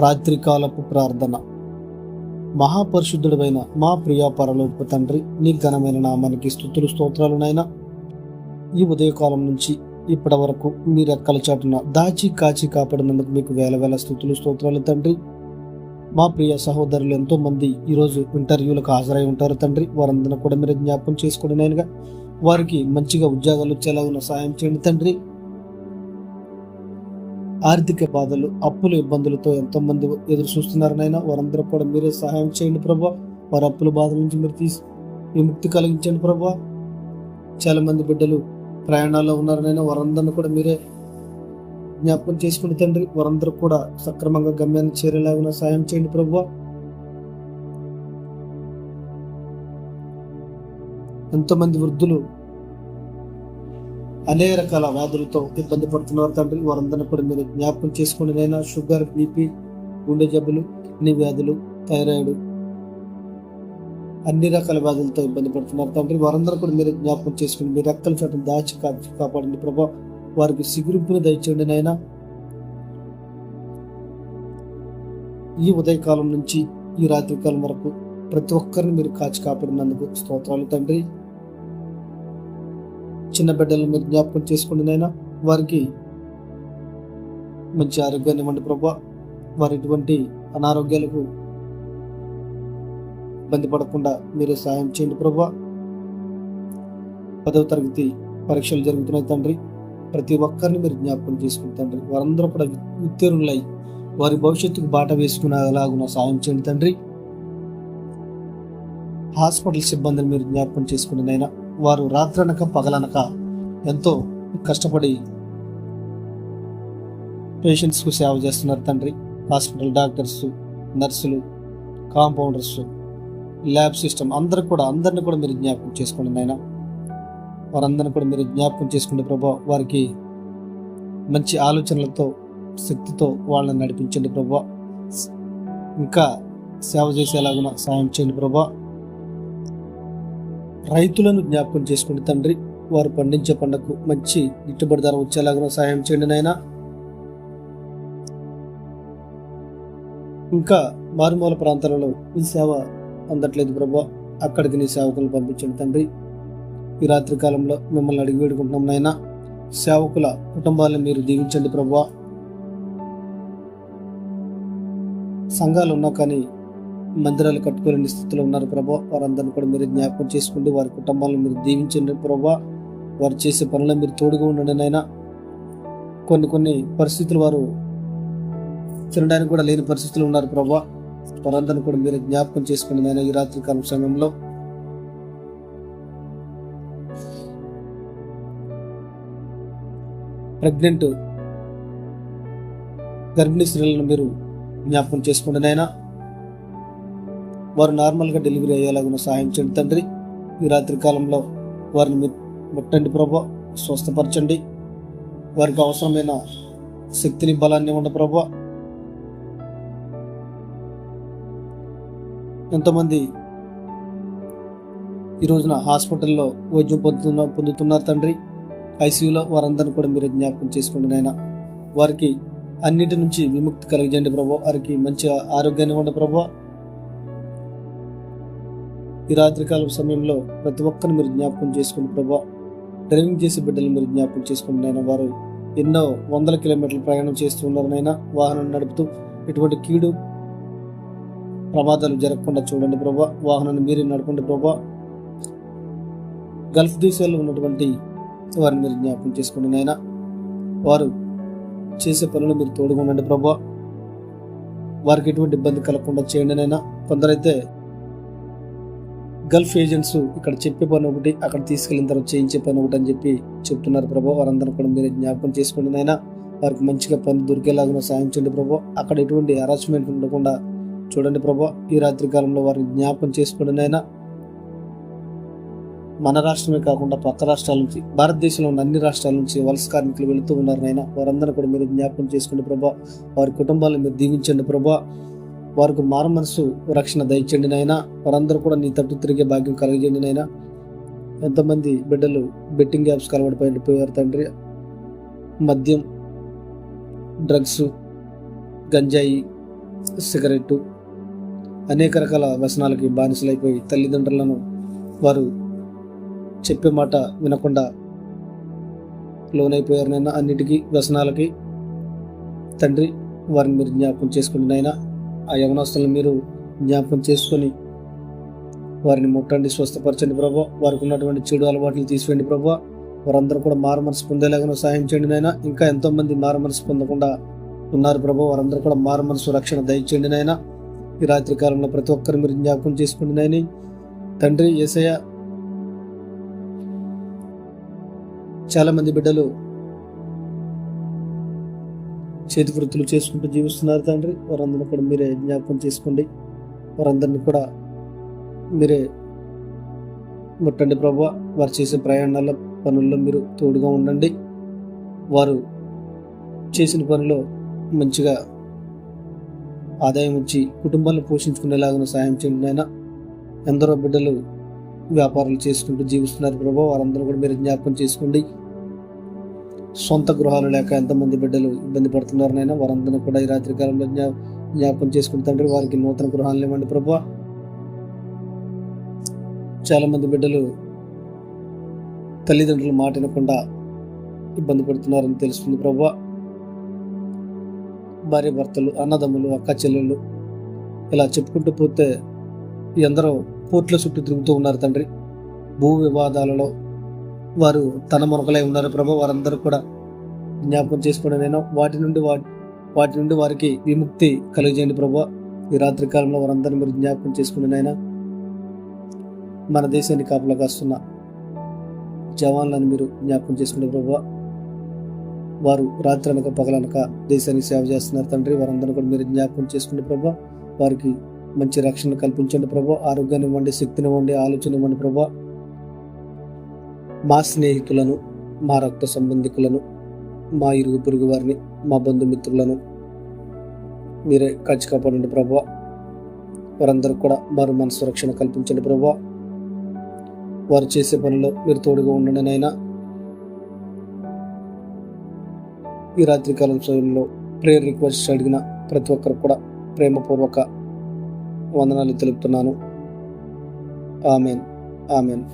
రాత్రికాలపు ప్రార్థన. మహాపరిశుద్ధుడైన మా ప్రియ పరలోపు తండ్రి నీ ఘనమైన నామానికి స్థుతులు స్తోత్రాలునైనా ఈ ఉదయకాలం నుంచి ఇప్పటి వరకు మీ రెక్కల చాటున దాచి కాచి కాపాడినందుకు మీకు వేల వేల స్థుతులు స్తోత్రాలు తండ్రి. మా ప్రియ సహోదరులు ఎంతో మంది ఈరోజు ఇంటర్వ్యూలకు హాజరై ఉంటారు తండ్రి. వారందరూ కూడా మీరు జ్ఞాపకం చేసుకోండి నాయనగా వారికి మంచిగా ఉద్యోగాలు వచ్చేలాగా సహాయం చేయండి తండ్రి. ఆర్థిక బాధలు అప్పుల ఇబ్బందులతో ఎంతో మంది ఎదురు చూస్తున్నారు నాయన. వారందరూ కూడా మీరే సహాయం చేయండి ప్రభా. వారి అప్పుల బాధల నుంచి మీరు తీసి విముక్తి కలిగించండి ప్రభా. చాలా మంది బిడ్డలు ప్రయాణాల్లో ఉన్నారు నైనా వారందరిని కూడా మీరే జ్ఞాపకం చేసుకుని తండ్రి వారందరూ కూడా సక్రమంగా గమ్యాన్ని చేరేలాగా సహాయం చేయండి ప్రభా. ఎంతో మంది వృద్ధులు అనేక రకాల వ్యాధులతో ఇబ్బంది పడుతున్నారు తండ్రి. వారందరినీ కూడా మీరు జ్ఞాపకం చేసుకోండి నైనా షుగర్ బీపీ గుండె జబ్బులు అన్ని వ్యాధులు థైరాయిడ్ అన్ని రకాల వ్యాధులతో ఇబ్బంది పడుతున్నారు తండ్రి. వారందరూ కూడా మీరు జ్ఞాపకం చేసుకుని మీ రెక్కల చోట దాచి కాచి కాపాడండి ప్రభా. వారికి సిగురింపుని దయచేయండి నాయన. ఈ ఉదయకాలం నుంచి ఈ రాత్రికాలం వరకు ప్రతి ఒక్కరిని మీరు కాచి కాపాడినందుకు స్తోత్రాలు తండ్రి. చిన్న బిడ్డలను మీరు జ్ఞాపకం చేసుకోండి నాయన. వారికి మంచి ఆరోగ్యాన్ని ఇవ్వండి ప్రభా. వారి ఎటువంటి అనారోగ్యాలకు ఇబ్బంది పడకుండా మీరు సహాయం చేయండి ప్రభా. పదవ తరగతి పరీక్షలు జరుగుతున్నాయి తండ్రి. ప్రతి ఒక్కరిని మీరు జ్ఞాపకం చేసుకుని తండ్రి. వారందరూ కూడా ఉత్తీర్ణులై వారి భవిష్యత్తుకు బాట వేసుకునేలాగున సాయం చేయండి తండ్రి. హాస్పిటల్ సిబ్బందిని మీరు జ్ఞాపకం చేసుకుని నైనా వారు రాత్రనక పగలనక ఎంతో కష్టపడి పేషెంట్స్కు సేవ చేస్తున్నారు తండ్రి. హాస్పిటల్ డాక్టర్స్ నర్సులు కాంపౌండర్స్ ల్యాబ్ సిస్టమ్ అందరూ కూడా అందరిని కూడా మీరు జ్ఞాపకం చేసుకోండి నాయన. వారందరిని కూడా మీరు జ్ఞాపకం చేసుకుంటే ప్రభా. వారికి మంచి ఆలోచనలతో శక్తితో వాళ్ళని నడిపించండి ప్రభా. ఇంకా సేవ చేసేలాగా సాయం చేయండి ప్రభా. రైతులను జ్ఞాపకం చేసుకోండి తండ్రి వారు పండించే పంటకు మంచి గిట్టుబడి ధర వచ్చేలాగా సహాయం చేయండి నాయన. ఇంకా మారుమూల ప్రాంతాలలో ఈ సేవ అందట్లేదు ప్రభా. అక్కడికి నీ సేవకులను పంపించండి తండ్రి. ఈ రాత్రి కాలంలో మిమ్మల్ని అడిగి వేడుకుంటున్నాం నాయన. సేవకుల కుటుంబాలను మీరు దీవించండి ప్రభా. సంఘాలు ఉన్నా కానీ మందిరాలు కట్టుకోలేని స్థితిలో ఉన్నారు ప్రభా. వారందరిని కూడా మీరు జ్ఞాపకం చేసుకుంటూ వారి కుటుంబాలను మీరు దీవించండి ప్రభా. వారు చేసే పనులను మీరు తోడుగా ఉండండి నాయన. కొన్ని కొన్ని పరిస్థితులు వారు తినడానికి కూడా లేని పరిస్థితులు ఉన్నారు ప్రభా. వారందరిని కూడా మీరు జ్ఞాపకం చేసుకుని నాయన ఈ రాత్రి కాలం సమయంలో. ప్రెగ్నెంట్ గర్భిణీ స్త్రీలను మీరు జ్ఞాపకం చేసుకోండి నాయన. వారు నార్మల్గా డెలివరీ అయ్యేలాగా సహాయం చేయండి తండ్రి. ఈ రాత్రి కాలంలో వారిని ముట్టండి ప్రభా స్వస్థపరచండి. వారికి అవసరమైన శక్తిని బలాన్ని ఉండ ప్రభా. ఎంతోమంది ఈ రోజున హాస్పిటల్లో వైద్యం పొందుతున్న పొందుతున్నారు తండ్రి. ఐసీయూలో వారందరిని కూడా మీరు జ్ఞాపకం చేసుకోండి నాయన. వారికి అన్నిటి నుంచి విముక్తి కలిగించండి ప్రభు. వారికి మంచి ఆరోగ్యాన్ని ఉండ ప్రభు. ఈ రాత్రికాల సమయంలో ప్రతి ఒక్కరిని మీరు జ్ఞాపకం చేసుకోండి ప్రభా డ్రైవింగ్ చేసే బిడ్డలు మీరు జ్ఞాపకం చేసుకోండి నాయన వారు ఎన్నో వందల కిలోమీటర్ల ప్రయాణం చేస్తూ ఉన్నారు నాయన వాహనం నడుపుతూ. ఎటువంటి కీడు ప్రమాదాలు జరగకుండా చూడండి ప్రభా వాహనాన్ని మీరే నడపండి ప్రభా. గల్ఫ్ దేశాల్లో ఉన్నటువంటి వారిని మీరు జ్ఞాపకం చేసుకోండి నాయన వారు చేసే పనులు మీరు తోడుగా ఉండండి ప్రభా. వారికి ఎటువంటి ఇబ్బంది కలగకుండా చేయండి నైనా కొందరైతే గల్ఫ్ ఏజెంట్స్ ఇక్కడ చెప్పే పని ఒకటి అక్కడ తీసుకెళ్ళిన తర్వాత చేయించే పని ఒకటి అని చెప్పి చెప్తున్నారు ప్రభా. వారందరూ కూడా మీరు జ్ఞాపకం చేసుకోండి నాయన. వారికి మంచిగా పని దొరికేలాగా సాయం చేయండి ప్రభు. అక్కడ ఎటువంటి హెరాస్మెంట్ ఉండకుండా చూడండి ప్రభా. ఈ రాత్రి కాలంలో వారిని జ్ఞాపకం చేసుకోండి నాయన. మన రాష్ట్రమే కాకుండా పక్క రాష్ట్రాల నుంచి భారతదేశంలో ఉన్న అన్ని రాష్ట్రాల నుంచి వలస కార్మికులు వెళుతూ ఉన్నారు నాయన. వారందరూ కూడా మీరు జ్ఞాపకం చేసుకోండి ప్రభా. వారి కుటుంబాలను మీరు దీవించండి ప్రభా. వారికి మార మనసు రక్షణ దయచండి నాయన. వారందరూ కూడా నీ తట్టు తిరిగే భాగ్యం కలిగజేయండి నాయన. ఎంతమంది బిడ్డలు బెట్టింగ్ యాప్స్ కలవడిపోయి పోయారు తండ్రి. మద్యం డ్రగ్స్ గంజాయి సిగరెట్టు అనేక రకాల వ్యసనాలకి బానిసలైపోయి తల్లిదండ్రులను వారు చెప్పే మాట వినకుండా లోనైపోయారు నైనా అన్నిటికీ వ్యసనాలకి తండ్రి వారిని మీరు జ్ఞాపకం చేసుకుంటున్నాయినా నైనా ఆ యవనస్తులను మీరు జ్ఞాపకం చేసుకొని వారిని ముట్టండి స్వస్థపరచండి ప్రభా. వారికి ఉన్నటువంటి చెడు అలవాట్లు తీసివేయండి ప్రభా. వారందరూ కూడా మారు మనసు పొందేలాగా సహాయం చేయండి నాయన. ఇంకా ఎంతో మంది మారు మనసు పొందకుండా ఉన్నారు ప్రభా. వారందరూ కూడా మారు మనసు రక్షణ దయచేయండి నాయన. ఈ రాత్రి కాలంలో ప్రతి ఒక్కరు మీరు జ్ఞాపకం చేసుకోండి నాయని. తండ్రి ఏసయ్య చాలా మంది బిడ్డలు చేతి వృత్తులు చేసుకుంటూ జీవిస్తున్నారు తండ్రి. వారందరిని కూడా మీరే జ్ఞాపకం చేసుకోండి. వారందరినీ కూడా మీరే ముట్టండి ప్రభు. వారు చేసే ప్రయాణాల పనుల్లో మీరు తోడుగా ఉండండి. వారు చేసిన పనిలో మంచిగా ఆదాయం వచ్చి కుటుంబాలను పోషించుకునేలాగా సహాయం చేయండి నాయన. ఎందరో బిడ్డలు వ్యాపారాలు చేసుకుంటూ జీవిస్తున్నారు ప్రభు. వారందరూ కూడా మీరు జ్ఞాపకం చేసుకోండి. సొంత గృహాలు లేక ఎంతమంది బిడ్డలు ఇబ్బంది పడుతున్నారనైనా వారందరూ కూడా ఈ రాత్రి కాలంలో జ్ఞా జ్ఞాపకం చేసుకుని తండ్రి వారికి నూతన గృహాలు ఇవ్వండి ప్రభు చాలామంది బిడ్డలు తల్లిదండ్రులు మాట వినకుండా ఇబ్బంది పడుతున్నారని తెలుస్తుంది ప్రభు భార్య భర్తలు అన్నదమ్ములు అక్క చెల్లెళ్ళు ఇలా చెప్పుకుంటూ పోతే ఎందరో కోర్టుల చుట్టూ తిరుగుతూ ఉన్నారు తండ్రి. భూ వివాదాలలో వారు తన మొనకలై ఉన్నారు ప్రభు. వారందరూ కూడా జ్ఞాపకం చేసుకోండి. నేను వాటి నుండి వా వాటి నుండి వారికి విముక్తి కలిగజేయండి ప్రభు. ఈ రాత్రి కాలంలో వారందరినీ మీరు జ్ఞాపకం చేసుకుని నాయన. మన దేశాన్ని కాపలా కాస్తున్న జవాన్లను మీరు జ్ఞాపకం చేసుకునే ప్రభు. వారు రాత్రి అనక పగలనక దేశానికి సేవ చేస్తున్నారు తండ్రి. వారందరూ కూడా మీరు జ్ఞాపకం చేసుకుంటే ప్రభు. వారికి మంచి రక్షణ కల్పించండి ప్రభు. ఆరోగ్యాన్ని ఇవ్వండి శక్తిని ఇవ్వండి ఆలోచన ఇవ్వండి ప్రభు. మా స్నేహితులను మా రక్త సంబంధికులను మా ఇరుగు పొరుగు వారిని మా బంధుమిత్రులను. మీరే కాచి కాపాడండి ప్రభు. వారందరూ కూడా వారు మనసు రక్షణ కల్పించండి ప్రభు. వారు చేసే పనిలో మీరు తోడుగా ఉండండి నైనా ఈ రాత్రికాలం సమయంలో ప్రేయర్ రిక్వెస్ట్ అడిగిన ప్రతి ఒక్కరు కూడా ప్రేమపూర్వక వందనాలు తెలుపుతున్నాను. ఆమెన్. ఆమెన్.